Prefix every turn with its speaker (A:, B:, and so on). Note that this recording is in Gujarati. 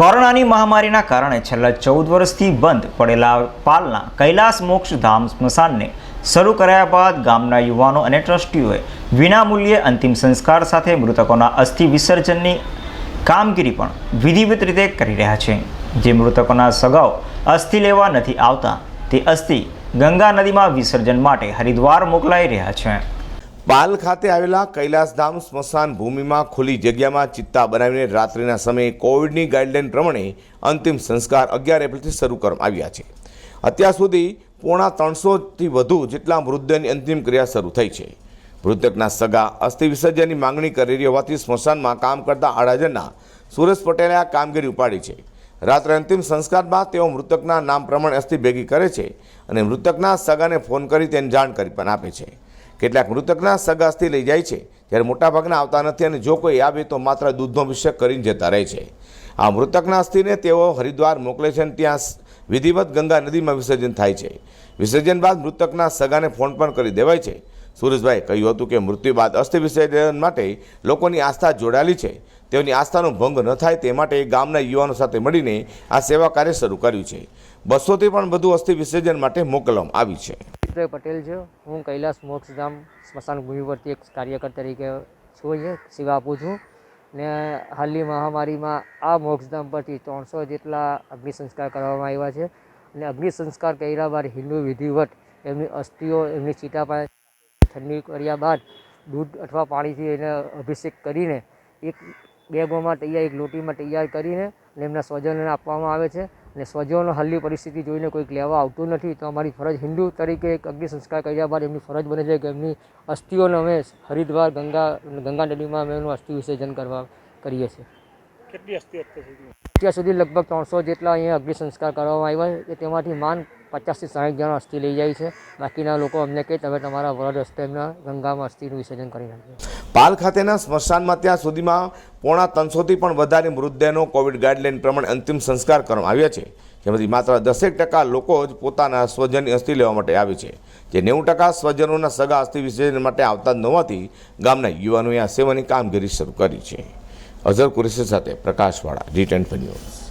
A: કોરોનાની મહામારીના કારણે છેલ્લા ચૌદ વર્ષથી બંધ પડેલા પાલના કૈલાસ મોક્ષ ધામ સ્મશાનને શરૂ કરાયા બાદ ગામના યુવાનો અને ટ્રસ્ટીઓએ વિનામૂલ્યે અંતિમ સંસ્કાર સાથે મૃતકોના અસ્થિ વિસર્જનની કામગીરી પણ વિધિવત રીતે કરી રહ્યા છે. જે મૃતકોના સગાઓ અસ્થિ લેવા નથી આવતા, તે અસ્થિ ગંગા નદીમાં વિસર્જન માટે હરિદ્વાર મોકલાઈ રહ્યા છે.
B: પાલ ખાતે આવેલા કૈલાસધામ સ્મશાન ભૂમિમાં ખુલ્લી જગ્યામાં ચિત્તા બનાવીને રાત્રિના સમયે કોવિડની ગાઈડલાઈન પ્રમાણે અંતિમ સંસ્કાર અગિયાર એપ્રિલથી શરૂ કરવામાં આવ્યા છે. અત્યાર સુધી પોણા ત્રણસોથી વધુ જેટલા મૃતદેહની અંતિમ ક્રિયા શરૂ થઈ છે. મૃતકના સગા, અસ્થિ વિસર્જનની માંગણી કરી રહી હોવાથી સ્મશાનમાં કામ કરતા આડાજનના સુરેશ પટેલે આ કામગીરી ઉપાડી છે. રાત્રે અંતિમ સંસ્કાર બાદ તેઓ મૃતકના નામ પ્રમાણે અસ્થિ ભેગી કરે છે અને મૃતકના સગાને ફોન કરી તેની જાણ કરી પણ આપે છે. કેટલાક મૃતકના સગા અસ્થિ લઈ જાય છે. જ્યારે મોટાભાગના આવતા નથી અને જો કોઈ આવે તો માત્ર દૂધનો અભિષેક કરીને જતા રહે છે. આ મૃતકના અસ્થિને તેઓ હરિદ્વાર મોકલે છે અને ત્યાં વિધિવત ગંગા નદીમાં વિસર્જન થાય છે. વિસર્જન બાદ મૃતકના સગાને ફોન પણ કરી દેવાય છે. સુરેશભાઈએ કહ્યું હતું કે મૃત્યુ બાદ અસ્થિ વિસર્જન માટે લોકોની આસ્થા જોડાયેલી છે. તેઓની આસ્થાનો ભંગ ન થાય તે માટે ગામના યુવાનો સાથે મળીને આ સેવા કાર્ય શરૂ કર્યું છે. બસોથી પણ વધુ અસ્થિ વિસર્જન માટે મોકલવામાં આવી છે.
C: ચિત્ર પટેલ છે. હું કૈલાસ મોક્ષધામ સ્મશાન ભૂમિ પરથી એક કાર્યકર તરીકે છું અહીંયા સેવા આપું છું. ને હાલની મહામારીમાં આ મોક્ષધામ પરથી ત્રણસો જેટલા અગ્નિ સંસ્કાર કરવામાં આવ્યા છે. અને અગ્નિ સંસ્કાર કર્યા બાદ હિન્દુ વિધિવત એમની અસ્થિઓ, એમની ચિતા પાસે ઠંડી કર્યા બાદ દૂધ અથવા પાણીથી એને અભિષેક કરીને એક બેગોમાં તૈયાર, એક લોટીમાં તૈયાર કરીને એમના સ્વજનોને આપવામાં આવે છે. અને સ્વજનો હાલની પરિસ્થિતિ જોઈને કોઈક લેવા આવતું નથી તો અમારી ફરજ હિન્દુ તરીકે એક અગ્નિ સંસ્કાર કર્યા બાદ એમની ફરજ બને છે કે એમની અસ્થિઓને અમે હરિદ્વાર ગંગા ગંગા નદીમાં અમે એનું અસ્થિ વિસર્જન કરવા કરીએ છીએ.
D: કેટલી અસ્થિ અત્યાર સુધી?
C: લગભગ ત્રણસો જેટલા અહીંયા અગ્નિ સંસ્કાર કરવામાં આવ્યા છે તેમાંથી માન પચાસથી સાઠ જણા અસ્થિ લઈ જાય છે. બાકીના લોકો અમને કહે, તમે તમારા વરદ હસ્તે ગંગામાં અસ્થિનું વિસર્જન કરી નાખ્યું
B: પાલ ખાતેના સ્મશાનમાં ત્યાં સુધીમાં પોણા ત્રણસોથી પણ વધારે મૃતદેહનો કોવિડ ગાઈડલાઇન પ્રમાણે અંતિમ સંસ્કાર કરવામાં આવ્યા છે. જેમાંથી માત્ર દસેક ટકા લોકો જ પોતાના સ્વજનની અસ્થિ લેવા માટે આવે છે. જે નેવું ટકા સ્વજનોના સગા અસ્થિ વિસર્જન માટે આવતા ન હોવાથી ગામના યુવાનોએ આ સેવાની કામગીરી શરૂ કરી છે. અઝર કુરેશી સાથે પ્રકાશવાળા જી ટેન ન્યૂઝ.